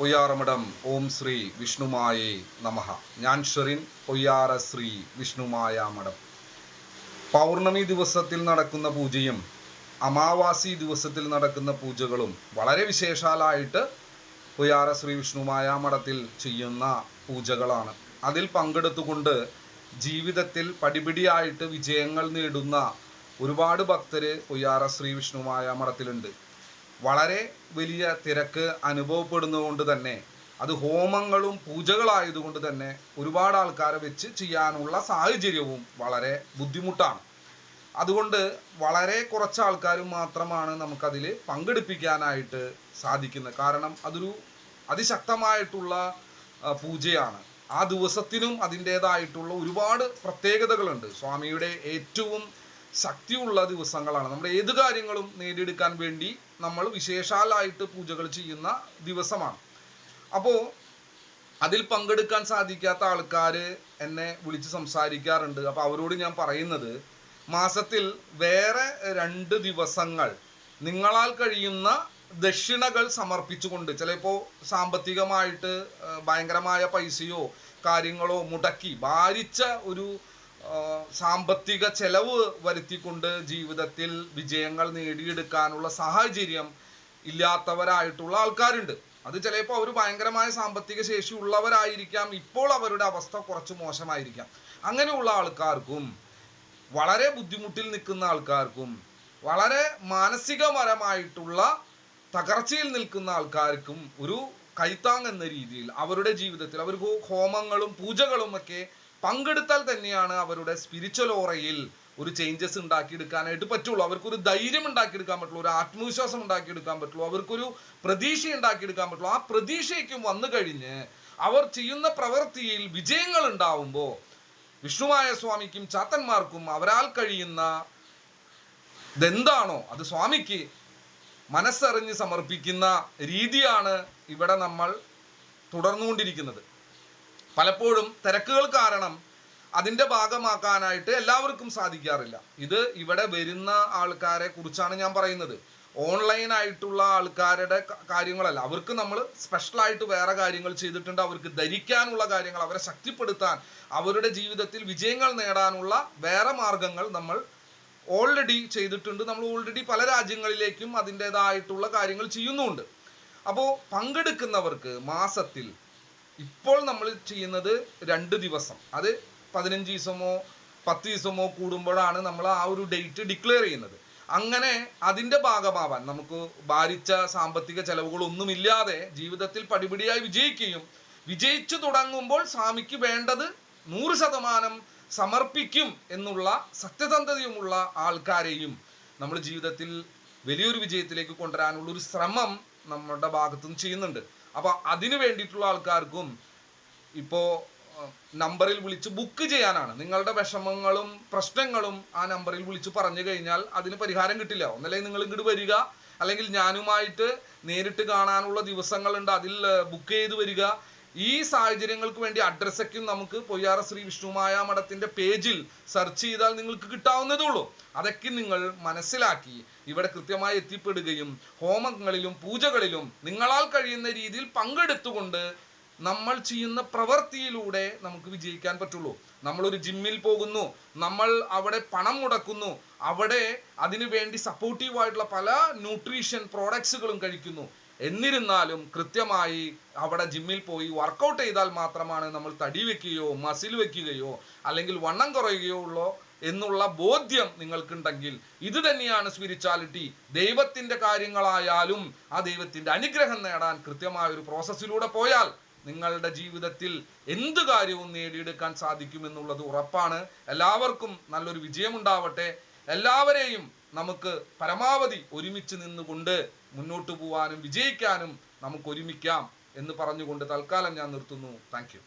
പൊയ്യാറമഠം. ഓം ശ്രീ വിഷ്ണുമായേ നമഹ ഞാൻ ഷെറിൻ പൊയ്യാറ ശ്രീ വിഷ്ണുമായ മഠം. പൗർണമി ദിവസത്തിൽ നടക്കുന്ന പൂജയും അമാവാസി ദിവസത്തിൽ നടക്കുന്ന പൂജകളും വളരെ വിശേഷാലായിട്ട് പൊയ്യാറ ശ്രീ വിഷ്ണുമായ മഠത്തിൽ ചെയ്യുന്ന പൂജകളാണ്. അതിൽ പങ്കെടുത്തുകൊണ്ട് ജീവിതത്തിൽ പടിപിടിയായിട്ട് വിജയങ്ങൾ നേടുന്ന ഒരുപാട് ഭക്തര് പൊയ്യാറ ശ്രീ വിഷ്ണുമായ മഠത്തിലുണ്ട്. വളരെ വലിയ തിരക്ക് അനുഭവപ്പെടുന്നതുകൊണ്ട് തന്നെ അത് ഹോമങ്ങളും പൂജകളായതുകൊണ്ട് തന്നെ ഒരുപാട് ആൾക്കാരെ വെച്ച് ചെയ്യാനുള്ള സാഹചര്യവും വളരെ ബുദ്ധിമുട്ടാണ്. അതുകൊണ്ട് വളരെ കുറച്ച് ആൾക്കാർ മാത്രമാണ് നമുക്കതിൽ പങ്കെടുപ്പിക്കാനായിട്ട് സാധിക്കുന്നത്. കാരണം അതൊരു അതിശക്തമായിട്ടുള്ള പൂജയാണ്. ആ ദിവസത്തിനും അതിന്റേതായിട്ടുള്ള ഒരുപാട് പ്രത്യേകതകളുണ്ട്. സ്വാമിയുടെ ഏറ്റവും ശക്തിയുള്ള ദിവസങ്ങളാണ്. നമ്മൾ ഏത് കാര്യങ്ങളും നേടിയെടുക്കാൻ വേണ്ടി നമ്മൾ വിശേഷാലായിട്ട് പൂജകൾ ചെയ്യുന്ന ദിവസമാണ്. അപ്പോൾ അതിൽ പങ്കെടുക്കാൻ സാധിക്കാത്ത ആൾക്കാർ എന്നെ വിളിച്ച് സംസാരിക്കാറുണ്ട്. അപ്പോൾ അവരോട് ഞാൻ പറയുന്നത് മാസത്തിൽ വേറെ രണ്ട് ദിവസങ്ങൾ നിങ്ങളാൽ കഴിയുന്ന ദക്ഷിണകൾ സമർപ്പിച്ചുകൊണ്ട് ചിലപ്പോൾ സാമ്പത്തികമായിട്ട് ഭയങ്കരമായ പൈസയോ കാര്യങ്ങളോ മുടക്കി ഭാരിച്ച ഒരു സാമ്പത്തിക ചെലവ് വരുത്തിക്കൊണ്ട് ജീവിതത്തിൽ വിജയങ്ങൾ നേടിയെടുക്കാനുള്ള സാഹചര്യം ഇല്ലാത്തവരായിട്ടുള്ള ആൾക്കാരുണ്ട്. അത് ചിലപ്പോൾ അവർ ഭയങ്കരമായ സാമ്പത്തിക ശേഷി ഉള്ളവരായിരിക്കാം. ഇപ്പോൾ അവരുടെ അവസ്ഥ കുറച്ച് മോശമായിരിക്കാം. അങ്ങനെയുള്ള ആൾക്കാർക്കും വളരെ ബുദ്ധിമുട്ടിൽ നിൽക്കുന്ന ആൾക്കാർക്കും വളരെ മാനസികപരമായിട്ടുള്ള തകർച്ചയിൽ നിൽക്കുന്ന ആൾക്കാർക്കും ഒരു കൈത്താങ് എന്ന രീതിയിൽ അവരുടെ ജീവിതത്തിൽ അവർക്ക് ഹോമങ്ങളും പൂജകളും ഒക്കെ പങ്കെടുത്താൽ തന്നെയാണ് അവരുടെ സ്പിരിച്വൽ ഓറയിൽ ഒരു ചേഞ്ചസ് ഉണ്ടാക്കിയെടുക്കാനായിട്ട് പറ്റുള്ളൂ. അവർക്കൊരു ധൈര്യം ഉണ്ടാക്കിയെടുക്കാൻ പറ്റുള്ളൂ ഒരു ആത്മവിശ്വാസം ഉണ്ടാക്കിയെടുക്കാൻ പറ്റുള്ളൂ അവർക്കൊരു പ്രതീക്ഷ ഉണ്ടാക്കിയെടുക്കാൻ പറ്റുള്ളൂ. ആ പ്രതീക്ഷയ്ക്കും വന്നു കഴിഞ്ഞ് അവർ ചെയ്യുന്ന പ്രവൃത്തിയിൽ വിജയങ്ങൾ ഉണ്ടാവുമ്പോൾ വിഷ്ണുമായ സ്വാമിക്കും ചാത്തന്മാർക്കും അവരാൽ കഴിയുന്ന ഇതെന്താണോ അത് സ്വാമിക്ക് മനസ്സറിഞ്ഞ് സമർപ്പിക്കുന്ന രീതിയാണ് ഇവിടെ നമ്മൾ തുടർന്നുകൊണ്ടിരിക്കുന്നത്. പലപ്പോഴും തിരക്കുകൾ കാരണം അതിന്റെ ഭാഗമാക്കാനായിട്ട് എല്ലാവർക്കും സാധിക്കാറില്ല. ഇത് ഇവിടെ വരുന്ന ആൾക്കാരെ കുറിച്ചാണ് ഞാൻ പറയുന്നത്. ഓൺലൈൻ ആയിട്ടുള്ള ആൾക്കാരുടെ കാര്യങ്ങളല്ല. അവർക്ക് നമ്മൾ സ്പെഷ്യലായിട്ട് വേറെ കാര്യങ്ങൾ ചെയ്തിട്ടുണ്ട്. അവർക്ക് ധരിക്കാനുള്ള കാര്യങ്ങൾ അവരെ ശക്തിപ്പെടുത്താൻ അവരുടെ ജീവിതത്തിൽ വിജയങ്ങൾ നേടാനുള്ള വേറെ മാർഗങ്ങൾ നമ്മൾ ഓൾറെഡി ചെയ്തിട്ടുണ്ട്. നമ്മൾ ഓൾറെഡി പല രാജ്യങ്ങളിലേക്കും അതിന്റെതായിട്ടുള്ള കാര്യങ്ങൾ ചെയ്യുന്നുണ്ട്. അപ്പോൾ പങ്കെടുക്കുന്നവർക്ക് മാസത്തിൽ ഇപ്പോൾ നമ്മൾ ചെയ്യുന്നത് രണ്ട് ദിവസം. അത് പതിനഞ്ച് ദിവസമോ പത്ത് ദിവസമോ കൂടുമ്പോഴാണ് നമ്മൾ ആ ഒരു ഡേറ്റ് ഡിക്ലെയർ ചെയ്യുന്നത്. അങ്ങനെ അതിന്റെ ഭാഗമാവാൻ നമുക്ക് ഭാരിച്ച സാമ്പത്തിക ചെലവുകളൊന്നുമില്ലാതെ ജീവിതത്തിൽ പടിപടിയായി വിജയിക്കുകയും വിജയിച്ചു തുടങ്ങുമ്പോൾ സ്വാമിക്ക് വേണ്ടത് നൂറ് ശതമാനം സമർപ്പിക്കും എന്നുള്ള സത്യസന്ധതയുമുള്ള ആൾക്കാരെയും നമ്മൾ ജീവിതത്തിൽ വലിയൊരു വിജയത്തിലേക്ക് കൊണ്ടുവരാനുള്ള ഒരു ശ്രമം നമ്മുടെ ഭാഗത്തുനിന്ന് ചെയ്യുന്നുണ്ട്. അപ്പോൾ അതിന് വേണ്ടിയിട്ടുള്ള ആൾക്കാർക്കും ഇപ്പോൾ നമ്പറിൽ വിളിച്ച് ബുക്ക് ചെയ്യാനാണ്. നിങ്ങളുടെ വിഷമങ്ങളും പ്രശ്നങ്ങളും ആ നമ്പറിൽ വിളിച്ച് പറഞ്ഞു കഴിഞ്ഞാൽ അതിന് പരിഹാരം കിട്ടില്ല. ഒന്നല്ലെങ്കിൽ നിങ്ങൾ ഇങ്ങോട്ട് വരിക. അല്ലെങ്കിൽ ഞാനുമായിട്ട് നേരിട്ട് കാണാനുള്ള ദിവസങ്ങളുണ്ട്. അതിൽ ബുക്ക് ചെയ്ത് വരിക. ഈ സാഹചര്യങ്ങൾക്ക് വേണ്ടി അഡ്രസ്സൊക്കെ നമുക്ക് പൊയ്യാറ ശ്രീ വിഷ്ണുമായ മഠത്തിന്റെ പേജിൽ സെർച്ച് ചെയ്താൽ നിങ്ങൾക്ക് കിട്ടാവുന്നതേ ഉള്ളൂ. അതൊക്കെ നിങ്ങൾ മനസ്സിലാക്കി ഇവിടെ കൃത്യമായി എത്തിപ്പെടുകയും ഹോമങ്ങളിലും പൂജകളിലും നിങ്ങളാൽ കഴിയുന്ന രീതിയിൽ പങ്കെടുത്തുകൊണ്ട് നമ്മൾ ചെയ്യുന്ന പ്രവൃത്തിയിലൂടെ നമുക്ക് വിജയിക്കാൻ പറ്റുള്ളൂ. നമ്മളൊരു ജിമ്മിൽ പോകുന്നു നമ്മൾ അവിടെ പണം മുടക്കുന്നു അവിടെ അതിനു വേണ്ടി സപ്പോർട്ടീവായിട്ടുള്ള പല ന്യൂട്രീഷൻ പ്രോഡക്ട്സുകളും കഴിക്കുന്നു. എന്നിരുന്നാലും കൃത്യമായി അവിടെ ജിമ്മിൽ പോയി വർക്കൗട്ട് ചെയ്താൽ മാത്രമാണ് നമ്മൾ തടി വെക്കുകയോ മസിൽ വെക്കുകയോ അല്ലെങ്കിൽ വണ്ണം കുറയുകയോ ഉള്ളോ എന്നുള്ള ബോധ്യം നിങ്ങൾക്കുണ്ടെങ്കിൽ ഇത് തന്നെയാണ് സ്പിരിച്വാലിറ്റി ദൈവത്തിന്റെ കാര്യങ്ങളായാലും ആ ദൈവത്തിന്റെ അനുഗ്രഹം നേടാൻ കൃത്യമായ ഒരു പ്രോസസ്സിലൂടെ പോയാൽ നിങ്ങളുടെ ജീവിതത്തിൽ എന്ത് കാര്യവും നേടിയെടുക്കാൻ സാധിക്കുമെന്നുള്ളത് ഉറപ്പാണ്. എല്ലാവർക്കും നല്ലൊരു വിജയമുണ്ടാവട്ടെ. എല്ലാവരെയും നമുക്ക് പരമാവധി ഒരുമിച്ച് നിന്നുകൊണ്ട് മുന്നോട്ട് പോവാനും വിജയിക്കാനും നമുക്ക് ഒരുമിക്കാം എന്ന് പറഞ്ഞുകൊണ്ട് തൽക്കാലം ഞാൻ നിർത്തുന്നു. താങ്ക്